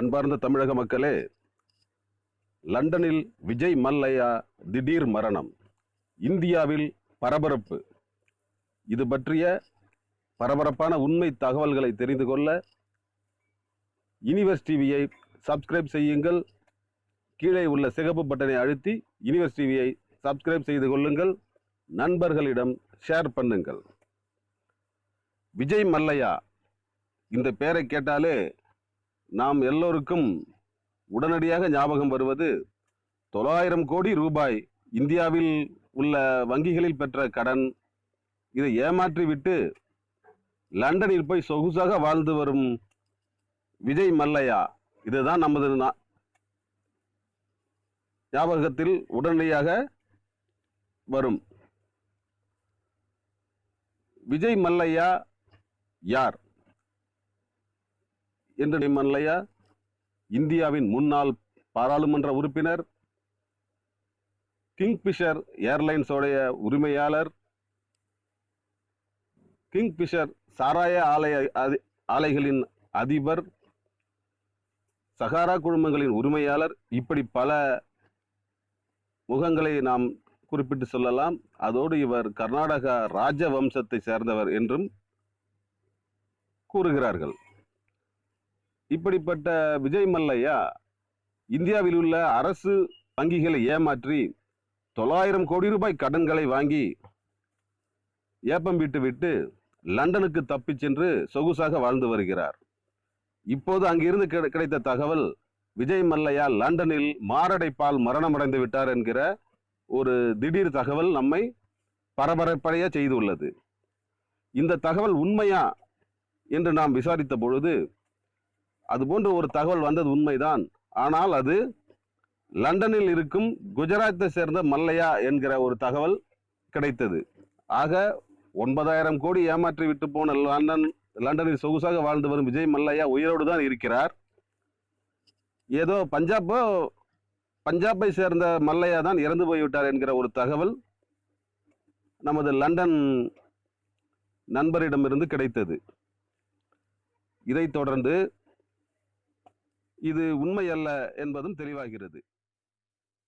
அன்பார்ந்த தமிழக மக்களே லண்டனில் விஜய் மல்லையா திடீர் மரணம். இந்தியாவில் பரபரப்பு. இது பற்றிய பரபரப்பான உண்மை தகவல்களை தெரிந்து கொள்ள யூனிவர்ஸ் டிவியை சப்ஸ்கிரைப் செய்யுங்கள். கீழே உள்ள சிகப்பு பட்டனை அழுத்தி யூனிவர்ஸ் டிவியை சப்ஸ்கிரைப் செய்து கொள்ளுங்கள். நண்பர்களிடம் ஷேர் பண்ணுங்கள். விஜய் மல்லையா இந்த பெயரை கேட்டாலே நாம் எல்லோருக்கும் உடனடியாக ஞாபகம் வருவது தொள்ளாயிரம் கோடி ரூபாய் இந்தியாவில் உள்ள வங்கிகளில் பெற்ற கடன். இதை ஏமாற்றிவிட்டு லண்டனில் போய் சொகுசாக வாழ்ந்து வரும் விஜய் மல்லையா. இதுதான் நமது ஞாபகத்தில் உடனடியாக வரும். விஜய் மல்லையா யார்? என்று மல்லையா இந்தியாவின் முன்னாள் பாராளுமன்ற உறுப்பினர் கிங்பிஷர் ஏர்லைன்ஸோடைய உரிமையாளர் கிங்பிஷர் சாராய ஆலய ஆலைகளின் அதிபர் சகாரா குழுமங்களின் உரிமையாளர் இப்படி பல முகங்களை நாம் குறிப்பிட்டு சொல்லலாம். அதோடு இவர் கர்நாடகா ராஜ வம்சத்தை சேர்ந்தவர் என்றும் கூறுகிறார்கள். இப்படிப்பட்ட விஜய் மல்லையா? இந்தியாவில் உள்ள அரசு வங்கிகளை ஏமாற்றி தொள்ளாயிரம் கோடி ரூபாய் கடன்களை வாங்கி ஏப்பம் விட்டு விட்டு லண்டனுக்கு தப்பிச் சென்று சொகுசாக வாழ்ந்து வருகிறார். இப்போது அங்கிருந்து கிடைத்த தகவல் விஜய் மல்லையா லண்டனில் மாரடைப்பால் மரணமடைந்து விட்டார் என்கிற ஒரு திடீர் தகவல் நம்மை பரபரப்படைய செய்துள்ளது. இந்த தகவல் உண்மையா என்று நாம் விசாரித்த பொழுது அது போன்ற ஒரு தகவல் வந்தது உண்மைதான். ஆனால் அது லண்டனில் இருக்கும் குஜராத்தை சேர்ந்த மல்லையா என்கிற ஒரு தகவல் கிடைத்தது. ஆக ஒன்பதாயிரம் கோடி ஏமாற்றி விட்டு போன லண்டன் லண்டனில் சொகுசாக வாழ்ந்து வரும் விஜய் மல்லையா உயிரோடு தான் இருக்கிறார். ஏதோ பஞ்சாபோ பஞ்சாபை சேர்ந்த மல்லையா தான் இறந்து போய்விட்டார் என்கிற ஒரு தகவல் நமது லண்டன் நண்பரிடமிருந்து கிடைத்தது. இதைத் தொடர்ந்து இது உண்மையல்ல என்பதும் தெளிவாகிறது.